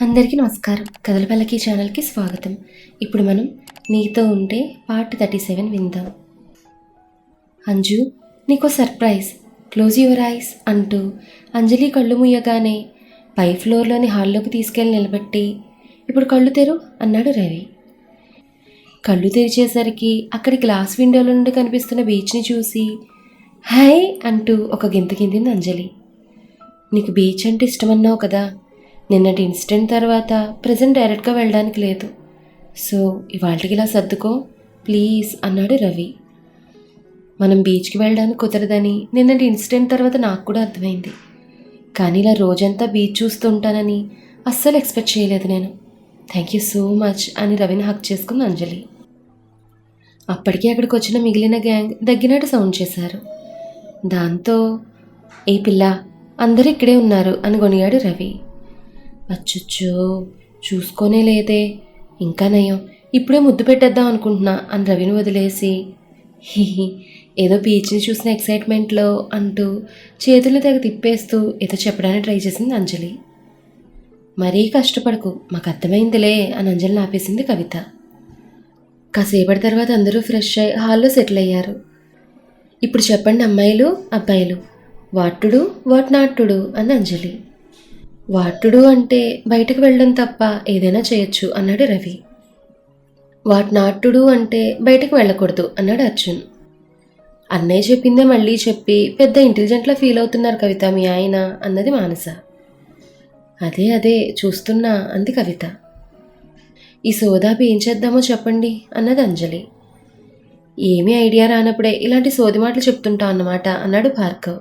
అందరికీ నమస్కారం. కథల పల్లకి ఛానల్కి స్వాగతం. ఇప్పుడు మనం నీతో ఉంటే పార్ట్ థర్టీ సెవెన్ విందాం. అంజు నీకో సర్ప్రైజ్. క్లోజ్ యువర్ ఐస్ అంటూ అంజలి కళ్ళు ముయ్యగానే పై ఫ్లోర్లోని హాల్లోకి తీసుకెళ్ళి నిలబెట్టి ఇప్పుడు కళ్ళు తెరు అన్నాడు రవి. కళ్ళు తెరిచేసరికి అక్కడి గ్లాస్ విండోల నుండి కనిపిస్తున్న బీచ్ని చూసి హాయ్ అంటూ ఒక గింత కిందింది అంజలి. నీకు బీచ్ అంటే ఇష్టమన్నావు కదా నిన్నటి ఇన్సిడెంట్ తర్వాత ప్రజెంట్ డైరెక్ట్గా వెళ్ళడానికి లేదు. సో ఇవాళకి ఇలా సర్దుకో ప్లీజ్ అన్నాడు రవి. మనం బీచ్కి వెళ్ళడానికి కుదరదని నిన్నటి ఇన్సిడెంట్ తర్వాత నాకు కూడా అర్థమైంది. కానీ ఇలా రోజంతా బీచ్ చూస్తూ ఉంటానని అస్సలు ఎక్స్పెక్ట్ చేయలేదు నేను. థ్యాంక్ యూ సో మచ్ అని రవిని హక్ చేసుకుంది అంజలి. అప్పటికే అక్కడికి వచ్చిన మిగిలిన గ్యాంగ్ దగ్గినట్టు సౌండ్ చేశారు. దాంతో ఏ పిల్ల అందరూ ఇక్కడే ఉన్నారు అని కొనియాడు రవి. అచ్చుచ్చో చూసుకోనే లేదే. ఇంకా నయం. ఇప్పుడే ముద్దు పెట్టేద్దాం అనుకుంటున్నా అని రవిని వదిలేసి. ఏదో పీచ్ని చూసిన ఎక్సైట్మెంట్లో అంటూ చేతులు తెగ తిప్పేస్తూ ఏదో చెప్పడానికి ట్రై చేసింది అంజలి. మరీ కష్టపడకు మాకు అర్థమైందిలే అని అంజలిని ఆపేసింది కవిత. కాసేపటి తర్వాత అందరూ ఫ్రెష్ అయ్యి హాల్లో సెటిల్ అయ్యారు. ఇప్పుడు చెప్పండి అమ్మాయిలు అబ్బాయిలు. వాటుడు వాట్ నాటుడు అని అంజలి. వాటుడు అంటే బయటకు వెళ్ళడం తప్ప ఏదైనా చేయొచ్చు అన్నాడు రవి. వాట్ నాటుడు అంటే బయటకు వెళ్ళకూడదు అన్నాడు అర్జున్. అన్నయ్య చెప్పిందే మళ్ళీ చెప్పి పెద్ద ఇంటెలిజెంట్లా ఫీల్ అవుతున్నారు కవిత మీ ఆయన అన్నది మానస. అదే అదే చూస్తున్నా అంది కవిత. ఈ సోదాపి ఏం చేద్దామో చెప్పండి అన్నది అంజలి. ఏమీ ఐడియా రానప్పుడే ఇలాంటి సోది మాటలు చెప్తుంటా అన్నమాట అన్నాడు భార్గవ్.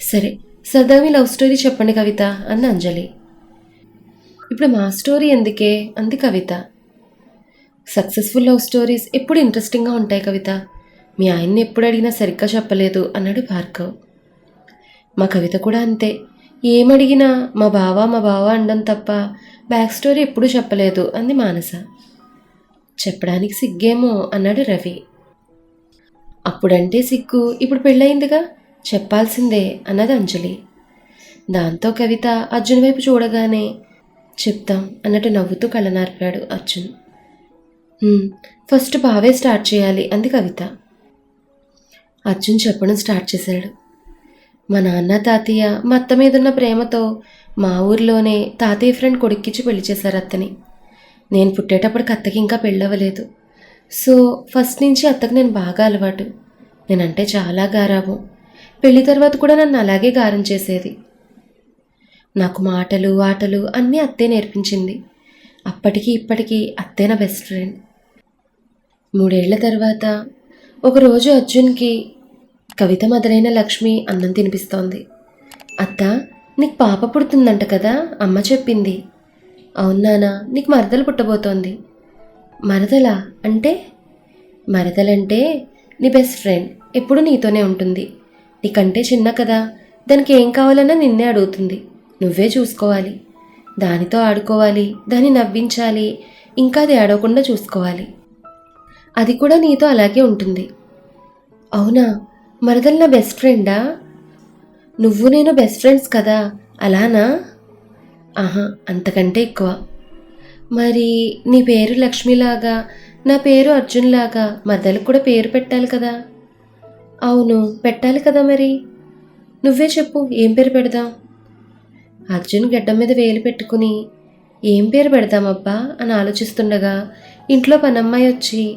సరే సరదా మీ లవ్ స్టోరీ చెప్పండి కవిత అంది అంజలి. ఇప్పుడు మా స్టోరీ ఎందుకే? అంది కవిత. సక్సెస్ఫుల్ లవ్ స్టోరీస్ ఎప్పుడు ఇంట్రెస్టింగ్గా ఉంటాయి కవిత? మీ ఆయన్ని ఎప్పుడు అడిగినా సరిగ్గా చెప్పలేదు అన్నాడు భార్గవ్. మా కవిత కూడా అంతే. ఏమడిగినా మా బావ మా బావ అనడం తప్ప బ్యాక్ స్టోరీ ఎప్పుడూ చెప్పలేదు అంది మానస. చెప్పడానికి సిగ్గేమో అన్నాడు రవి. అప్పుడంటే సిగ్గు ఇప్పుడు పెళ్ళయిందిగా? చెప్పాల్సిందే అన్నది అంజలి. దాంతో కవిత అర్జున్ వైపు చూడగానే చెప్తాం అన్నట్టు నవ్వుతూ కళ్ళనార్పాడు అర్జున్. ఫస్ట్ బావే స్టార్ట్ చేయాలి అంది కవిత. అర్జున్ చెప్పడం స్టార్ట్ చేశాడు. మా నాన్న తాతయ్య మా అత్త మీద ఉన్న ప్రేమతో మా ఊర్లోనే తాతయ్య ఫ్రెండ్ కొడుక్కిచ్చి పెళ్ళి చేశారు అత్తని. నేను పుట్టేటప్పటికి అత్తకి ఇంకా పెళ్ళవలేదు సో ఫస్ట్ నుంచి అత్తకు నేను బాగా అలవాటు. నేనంటే చాలా గారాబం. పెళ్ళి తర్వాత కూడా నన్ను అలాగే గారం చేసేది. నాకు మాటలు ఆటలు అన్నీ అత్తే నేర్పించింది. అప్పటికి ఇప్పటికీ అత్తే నా బెస్ట్ ఫ్రెండ్ మూడేళ్ళ తర్వాత ఒకరోజు అర్జున్కి కవిత మొదలైన లక్ష్మి అన్నం తినిపిస్తోంది. అత్త నీకు పాప పుడుతుందంట కదా అమ్మ చెప్పింది. అవునానా నీకు మరదలు పుట్టబోతోంది. మరదలా అంటే? మరదలంటే నీ బెస్ట్ ఫ్రెండ్ ఎప్పుడు నీతోనే ఉంటుంది. నీకంటే చిన్న కదా. దానికి ఏం కావాలన్నా నిన్నే అడుగుతుంది. నువ్వే చూసుకోవాలి. దానితో ఆడుకోవాలి. దాన్ని నవ్వించాలి. ఇంకా అది ఆడకుండా చూసుకోవాలి. అది కూడా నీతో అలాగే ఉంటుంది. అవునా? మరదలు నా బెస్ట్ ఫ్రెండా నువ్వు నేను బెస్ట్ ఫ్రెండ్స్ కదా. అలానా? ఆహా అంతకంటే ఎక్కువ. మరి నీ పేరు లక్ష్మిలాగా నా పేరు అర్జున్లాగా మరదలకు కూడా పేరు పెట్టాలి కదా. అవును పెట్టాలి కదా మరి. నువ్వే చెప్పు ఏం పేరు పెడదాం? అర్జున్ గడ్డం మీద వేలు పెట్టుకుని ఏం పేరు పెడదామబ్బా అని ఆలోచిస్తుండగా ఇంట్లో పనమ్మాయి వచ్చి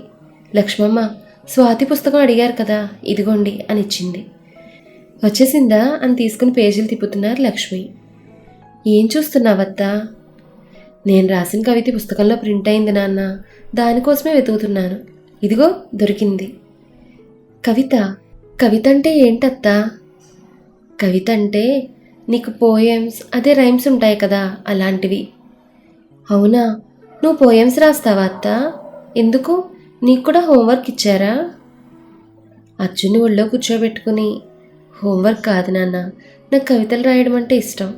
లక్ష్మమ్మ స్వాతి పుస్తకం అడిగారు కదా ఇదిగోండి అని ఇచ్చింది. వచ్చేసిందా అని తీసుకుని పేజీలు తిప్పుతున్నారు లక్ష్మి. ఏం చూస్తున్నావత్తా? నేను రాసిన కవిత పుస్తకంలో ప్రింట్ అయింది నాన్న దానికోసమే వెతుకుతున్నాను. ఇదిగో దొరికింది. కవిత కవిత అంటే ఏంటత్తా? కవిత అంటే నీకు పోయమ్స్ అదే రైమ్స్ ఉంటాయి కదా అలాంటివి. అవునా? నువ్వు పోయమ్స్ రాస్తావా అత్త? ఎందుకు? నీకు కూడా హోంవర్క్ ఇచ్చారా? అర్జున్ ఒళ్ళో కూర్చోబెట్టుకుని హోంవర్క్ కాదు నాన్న నాకు కవితలు రాయడం అంటే ఇష్టం.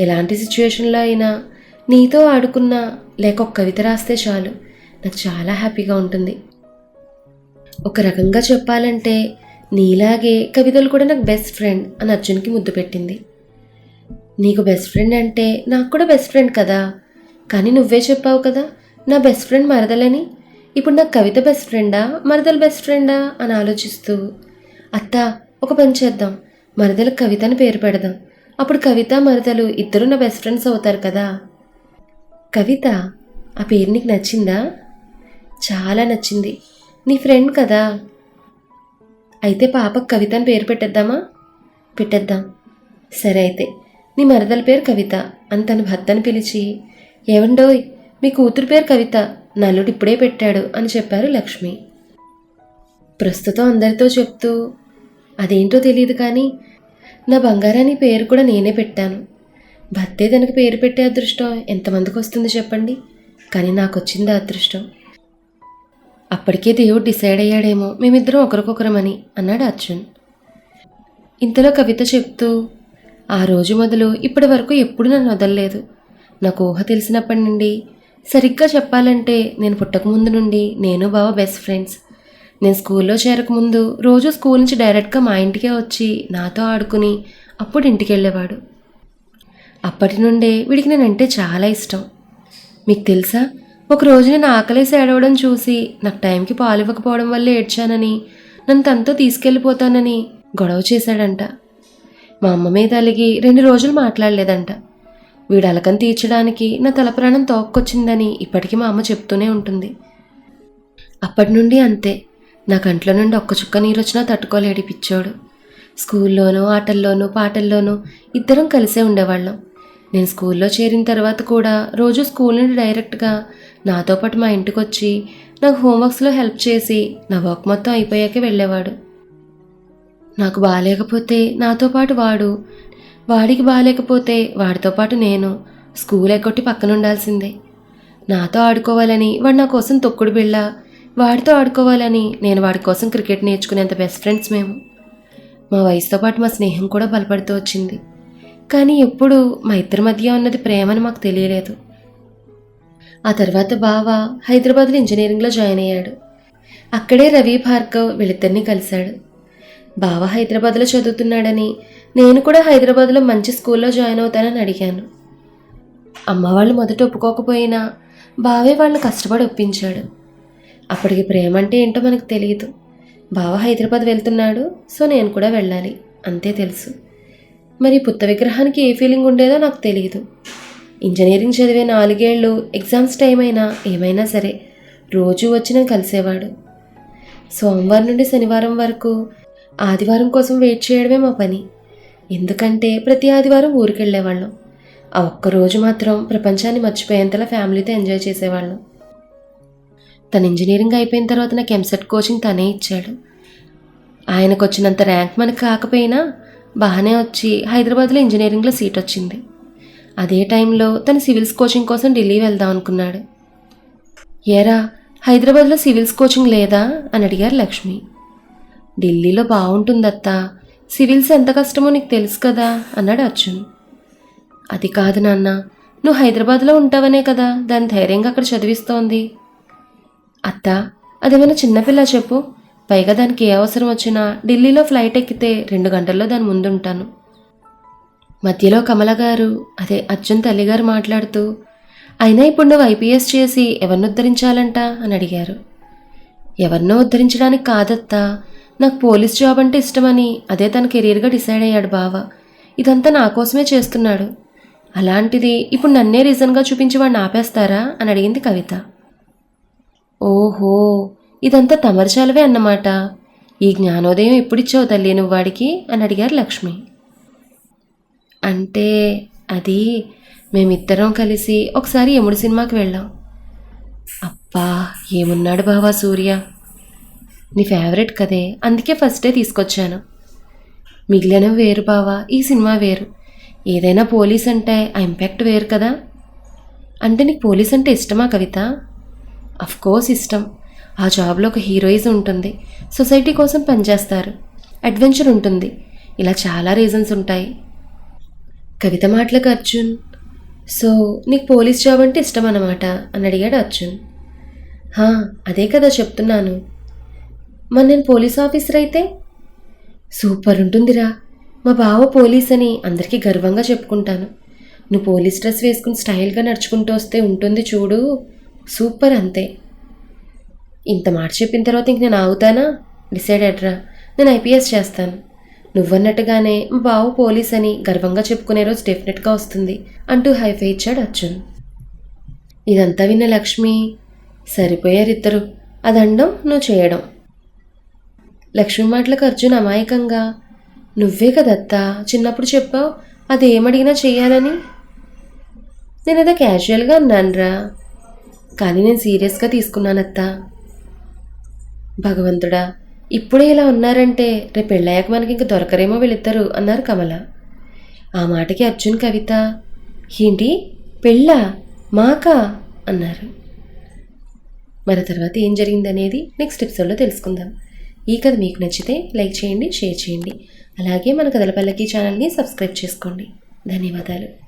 ఎలాంటి సిచ్యువేషన్లో అయినా నీతో ఆడుకున్నా లేక ఒక కవిత రాస్తే చాలు నాకు చాలా హ్యాపీగా ఉంటుంది. ఒక రకంగా చెప్పాలంటే నీలాగే కవితలు కూడా నాకు బెస్ట్ ఫ్రెండ్ అని అర్జున్కి ముద్దు పెట్టింది. నీకు బెస్ట్ ఫ్రెండ్ అంటే నాకు కూడా బెస్ట్ ఫ్రెండ్ కదా. కానీ నువ్వే చెప్పావు కదా నా బెస్ట్ ఫ్రెండ్ మరదలని. ఇప్పుడు నాకు కవిత బెస్ట్ ఫ్రెండా మరదల బెస్ట్ ఫ్రెండా అని ఆలోచిస్తూ అత్త ఒక పని చేద్దాం మరదల కవిత అని పేరు పెడదాం. అప్పుడు కవిత మరదలు ఇద్దరు నా బెస్ట్ ఫ్రెండ్స్ అవుతారు కదా. కవిత ఆ పేరు నీకు నచ్చిందా? చాలా నచ్చింది. నీ ఫ్రెండ్ కదా. అయితే పాపకు కవిత అని పేరు పెట్టేద్దామా? పెట్టేద్దాం. సరే అయితే నీ మరదల పేరు కవిత అని తన భర్తను పిలిచి ఏవండోయ్ మీ కూతురు పేరు కవిత నల్లుడు ఇప్పుడే పెట్టాడు అని చెప్పారు లక్ష్మి. ప్రస్తుతం అందరితో చెప్తూ అదేంటో తెలియదు కానీ నా బంగారాని పేరు కూడా నేనే పెట్టాను. భర్తే తనకు పేరు పెట్టే అదృష్టం ఎంతమందికి వస్తుంది చెప్పండి? కానీ నాకు వచ్చింది అదృష్టం. అప్పటికే దేవుడు డిసైడ్ అయ్యాడేమో మేమిద్దరం ఒకరికొకరమని అన్నాడు అర్జున్. ఇంతలో కవిత చెప్తూ ఆ రోజు మొదలు ఇప్పటి వరకు ఎప్పుడు నన్ను వదలలేదు. నాకు ఊహ తెలిసినప్పటి నుండి సరిగ్గా చెప్పాలంటే నేను పుట్టకముందు నుండి నేను బావ బెస్ట్ ఫ్రెండ్స్ నేను స్కూల్లో చేరకముందు రోజు స్కూల్ నుంచి డైరెక్ట్గా మా ఇంటికే వచ్చి నాతో ఆడుకుని అప్పుడు ఇంటికి వెళ్ళేవాడు. అప్పటి నుండే వీడికి నేనంటే చాలా ఇష్టం. మీకు తెలుసా? ఒక రోజు నేను ఆకలేసి ఏడవడం చూసి నాకు టైంకి పాలు ఇవ్వకపోవడం వల్ల ఏడ్చానని నన్ను తనతో తీసుకెళ్ళిపోతానని గొడవ చేశాడంట. మా అమ్మ మీద అలిగి రెండు రోజులు మాట్లాడలేదంట. వీడు అలకం తీర్చడానికి నా తల ప్రాణం తోక్కొచ్చిందని ఇప్పటికీ మా అమ్మ చెప్తూనే ఉంటుంది. అప్పటి నుండి అంతే. నా కంట్లో నుండి ఒక్క చుక్క నీరు వచ్చినా తట్టుకోలేడు పిచ్చోడు. స్కూల్లోనూ ఆటల్లోనూ పాటల్లోనూ ఇద్దరం కలిసే ఉండేవాళ్ళం. నేను స్కూల్లో చేరిన తర్వాత కూడా రోజు స్కూల్ నుండి డైరెక్ట్గా నాతో పాటు మా ఇంటికి వచ్చి నాకు హోంవర్క్స్లో హెల్ప్ చేసి నా వర్క్ మొత్తం అయిపోయాకే వెళ్ళేవాడు. నాకు బాగాలేకపోతే నాతో పాటు వాడు వాడికి బాగాలేకపోతే వాడితో పాటు నేను స్కూల్ ఎక్కొట్టి పక్కన ఉండాల్సిందే. నాతో ఆడుకోవాలని వాడు నా కోసం తొక్కుడు బిళ్ళ వాడితో ఆడుకోవాలని నేను వాడి కోసం క్రికెట్ నేర్చుకునేంత బెస్ట్ ఫ్రెండ్స్ మేము. మా వయసుతో పాటు మా స్నేహం కూడా బలపడుతూ వచ్చింది. కానీ ఎప్పుడు మా ఇద్దరి మధ్య ఉన్నది ప్రేమని మాకు తెలియలేదు. ఆ తర్వాత బావ హైదరాబాద్లో ఇంజనీరింగ్లో జాయిన్ అయ్యాడు. అక్కడే రవి భార్గవ్ వీళ్ళిద్దరిని కలిశాడు. బావ హైదరాబాద్లో చదువుతున్నాడని నేను కూడా హైదరాబాద్లో మంచి స్కూల్లో జాయిన్ అవుతానని అడిగాను. అమ్మ వాళ్ళు మొదట ఒప్పుకోకపోయినా బావే వాళ్ళని కష్టపడి ఒప్పించాడు. అప్పటికి ప్రేమ అంటే ఏంటో మనకు తెలియదు. బావ హైదరాబాద్ వెళ్తున్నాడు సో నేను కూడా వెళ్ళాలి అంతే తెలుసు. మరి పుత్త విగ్రహానికి ఏ ఫీలింగ్ ఉండేదో నాకు తెలియదు. ఇంజనీరింగ్ చదివే నాలుగేళ్ళు ఎగ్జామ్స్ టైం అయినా ఏమైనా సరే రోజు వచ్చిన కలిసేవాడు. సోమవారం నుండి శనివారం వరకు ఆదివారం కోసం వెయిట్ చేయడమే మా పని. ఎందుకంటే ప్రతి ఆదివారం ఊరికి వెళ్ళేవాళ్ళం ఆ ఒక్కరోజు మాత్రం ప్రపంచాన్ని మర్చిపోయేంతలా ఫ్యామిలీతో ఎంజాయ్ చేసేవాళ్ళం. తన ఇంజనీరింగ్ అయిపోయిన తర్వాత నాకు ఎంసెట్ కోచింగ్ తనే ఇచ్చాడు. ఆయనకు వచ్చినంత ర్యాంక్ మనకు కాకపోయినా బాగానే వచ్చి హైదరాబాద్లో ఇంజనీరింగ్లో సీట్ వచ్చింది. అదే టైంలో తను సివిల్స్ కోచింగ్ కోసం ఢిల్లీ వెళ్దాం అనుకున్నాడు. ఏరా హైదరాబాద్లో సివిల్స్ కోచింగ్ లేదా? అని అడిగారు లక్ష్మి. ఢిల్లీలో బాగుంటుందత్తా సివిల్స్ ఎంత కష్టమో నీకు తెలుసు కదా అన్నాడు అర్జున్. అది కాదు నాన్న నువ్వు హైదరాబాద్లో ఉంటావనే కదా దాని ధైర్యంగా అక్కడ చదివిస్తోంది. అత్త అదేమైనా చిన్నపిల్ల చెప్పు. పైగా దానికి ఏ అవసరం వచ్చినా ఢిల్లీలో ఫ్లైట్ ఎక్కితే రెండు గంటల్లో దాని ముందుంటాను. మధ్యలో కమల గారు అదే అర్జున్ తల్లిగారు మాట్లాడుతూ అయినా ఇప్పుడు నువ్వు ఐపీఎస్ చేసి ఎవరిని ఉద్ధరించాలంట? అని అడిగారు. ఎవరినో ఉద్ధరించడానికి కాదత్తా. నాకు పోలీస్ జాబ్ అంటే ఇష్టమని అదే తన కెరీర్గా డిసైడ్ అయ్యాడు బావ. ఇదంతా నా కోసమే చేస్తున్నాడు. అలాంటిది ఇప్పుడు నన్నే రీజన్గా చూపించి వాడిని ఆపేస్తారా? అని అడిగింది కవిత. ఓహో ఇదంతా తమరచాలవే అన్నమాట. ఈ జ్ఞానోదయం ఎప్పుడిచ్చావు తల్లి నువ్వు వాడికి? అని అడిగారు లక్ష్మి. అంటే అది మేమిద్దరం కలిసి ఒకసారి యముడు సినిమాకి వెళ్ళాం. అబ్బా ఏమున్నాడు బావా సూర్య? నీ ఫేవరెట్ కదే అందుకే ఫస్ట్ డే తీసుకొచ్చాను. మిగిలినవి వేరు బావా ఈ సినిమా వేరు. ఏదైనా పోలీస్ అంటే ఆ ఇంపాక్ట్ వేరు కదా. అంటే నీకు పోలీస్ అంటే ఇష్టమా కవిత? కోర్స్ ఇష్టం. ఆ జాబ్లో ఒక హీరోయిజం ఉంటుంది. సొసైటీ కోసం పనిచేస్తారు. అడ్వెంచర్ ఉంటుంది. ఇలా చాలా రీజన్స్ ఉంటాయి. కవిత మాటలకు అర్జున్. సో నీకు పోలీస్ జాబ్ అంటే ఇష్టం అన్నమాట అని అడిగాడు అర్జున్. హా అదే కదా చెప్తున్నాను. మరి నేను పోలీస్ ఆఫీసర్ అయితే? సూపర్ ఉంటుందిరా. మా బావ పోలీస్ అని అందరికీ గర్వంగా చెప్పుకుంటాను. నువ్వు పోలీస్ డ్రెస్ వేసుకుని స్టైల్గా నడుచుకుంటూ వస్తే ఉంటుంది చూడు. సూపర్ అంతే. ఇంత మాట చెప్పిన తర్వాత ఇంక నేను ఆగుతానా? డిసైడ్ రా నేను ఐపీఎస్ చేస్తాను. నువ్వన్నట్టుగానే బావు పోలీస్ అని గర్వంగా చెప్పుకునే రోజు డెఫినెట్గా వస్తుంది అంటూ హైఫై ఇచ్చాడు అర్జున్. ఇదంతా విన్న లక్ష్మి సరిపోయారు ఇద్దరు. అదండం నువ్వు చేయడం. లక్ష్మి మాటలకు అర్జున్ అమాయకంగా నువ్వే కదత్తా చిన్నప్పుడు చెప్పావు అది ఏమడిగినా చెయ్యాలని? నేను ఏదో క్యాజువల్గా అన్నానురా కానీ నేను సీరియస్గా తీసుకున్నానత్తా. భగవంతుడా ఇప్పుడే ఇలా ఉన్నారంటే రేపు పెళ్ళయ్యాక మనకి ఇంక దొరకరేమో వీళ్ళిద్దరు అన్నారు కమల. ఆ మాటకి అర్జున్ కవిత ఏంటి? పెళ్ళా? మాకా? అన్నారు. మరి తర్వాత ఏం జరిగిందనేది నెక్స్ట్ ఎపిసోడ్లో తెలుసుకుందాం. ఈ కథ మీకు నచ్చితే లైక్ చేయండి షేర్ చేయండి. అలాగే మన కథల పల్లకి ఛానల్ని సబ్స్క్రైబ్ చేసుకోండి. ధన్యవాదాలు.